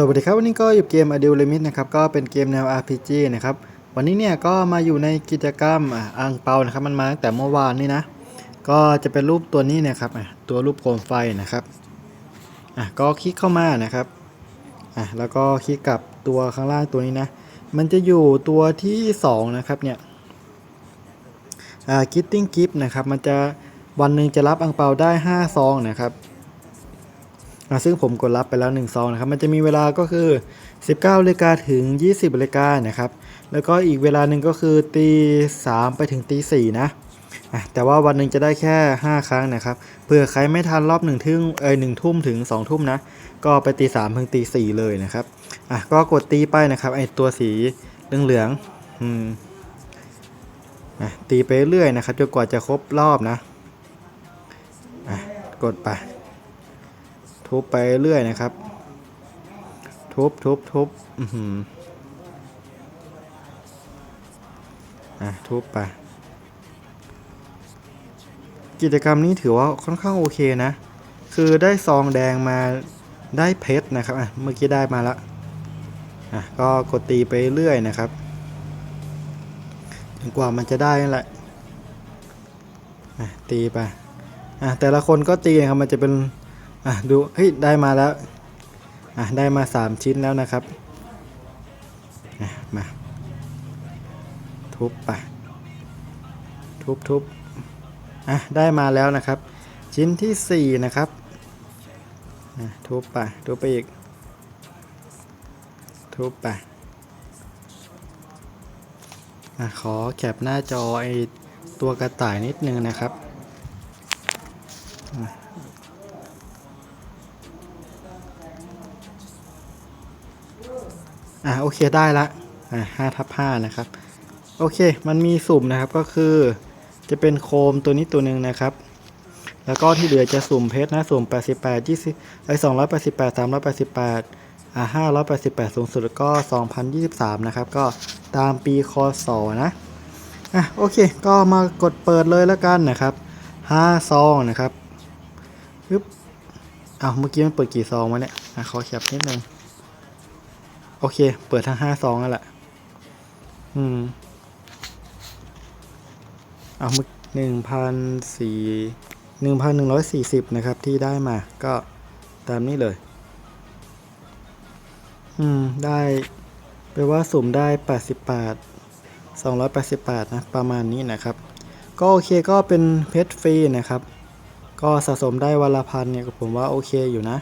สวัสดีครับวันนี้ก็อยู่เกม a d u l i m i t นะครับก็เป็นเกมแนว RPG นะครับวันนี้เนี่ยก็มาอยู่ในกิจกรรมอ่างเปานะครับมันมาตั้งแต่เมื่อวานนี่นะก็จะเป็นรูปตัวนี้นะครับตัวรูปโคมไฟนะครับอะก็คลิกเข้ามานะครับอะแล้วก็คลิกกับตัวข้างล่างตัวนี้นะมันจะอยู่ตัวที่2นะครับเนี่ยอ่า Getting Gift นะครับมันจะวันหนึ่งจะรับอังเปาได้5ซองนะครับ อะซึ่งผมกดรับไปแล้ว1ซองนะครับมันจะมีเวลาก็คือ 19นาฬิกาถึง 20นาฬิกานะครับแล้วก็อีกเวลาหนึ่งก็คือตี3ไปถึงตี4นะอะแต่ว่าวันหนึ่งจะได้แค่ 5 ครั้งนะครับเผื่อใครไม่ทันรอบ1ทุ่มเอ้ย1ทุ่มถึง 2 ทุ่มนะ ก็ไปตี3ถึงตี4เลยนะครับอะก็กดตีไปนะครับไอตัวสีเหลืองๆอืมตีไปเรื่อยนะครับจนกว่าจะครบรอบนะะกดไป ทุบไปเรื่อยนะครับ ทุบทุบทุบอือหืออะทุบไปกิจกรรมนี้ถือว่าค่อนข้างโอเคนะ คือได้ซองแดงมาได้เพชรนะครับอะเมื่อกี้ได้มาล้วอะก็กดตีไปเรื่อยนะครับจนกว่ามันจะได้นั่นแหละอะตีไปอะแต่ละคนก็ตีนะครับมันจะเป็น อะดูเฮ้ยได้มาแล้วอะได้มา 3 ชิ้นแล้วนะครับอะมาทุบไปทุบทุบอะได้มาแล้วนะครับ ชิ้นที่ 4 นะครับอะทุบไปทุบไปอีก ทุบไปอะขอแคปหน้าจอไอตัวกระต่ายนิดนึงนะครับ อะโอเคได้ละอะห้าทับห้านะครับ โอเคมันมีสุ่มนะครับก็คือจะเป็นโคมตัวนี้ตัวหนึ่งนะครับ แล้วก็ที่เหลือจะสุ่มเพชรนะสุ่ม 88 20ไอ้288 388อะ588 สูงสุดก็ 2023 นะครับ ก็ตามปีคศนะอะโอเค ก็มากดเปิดเลยแล้วกันนะครับ5ซองนะครับปึ๊บอ้าวเมื่อกี้มันเปิดกี่ซองวะเนี่ยอะขอแคปนิดนึง โอเค เปิดทั้งห้าซองนั่นแหละ อืม เอามาหนึ่งพันสี่หนึ่งพันหนึ่งร้อยสี่สิบนะครับ ที่ได้มา ก็ตามนี้เลย อืม ได้แปลว่าสุ่มได้แปดสิบแปดสองร้อยแปดสิบแปดนะ ประมาณนี้นะครับ ก็โอเคก็เป็นเพชรฟรีนะครับ ก็สะสมได้วันละพันเนี่ยผมว่าโอเคอยู่นะ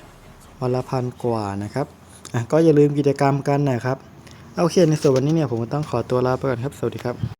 วันละพันกว่านะครับ ก็อย่าลืมกิจกรรมกันนะครับ โอเคในส่วนวันนี้เนี่ยผมต้องขอตัวลาไปก่อนครับ สวัสดีครับ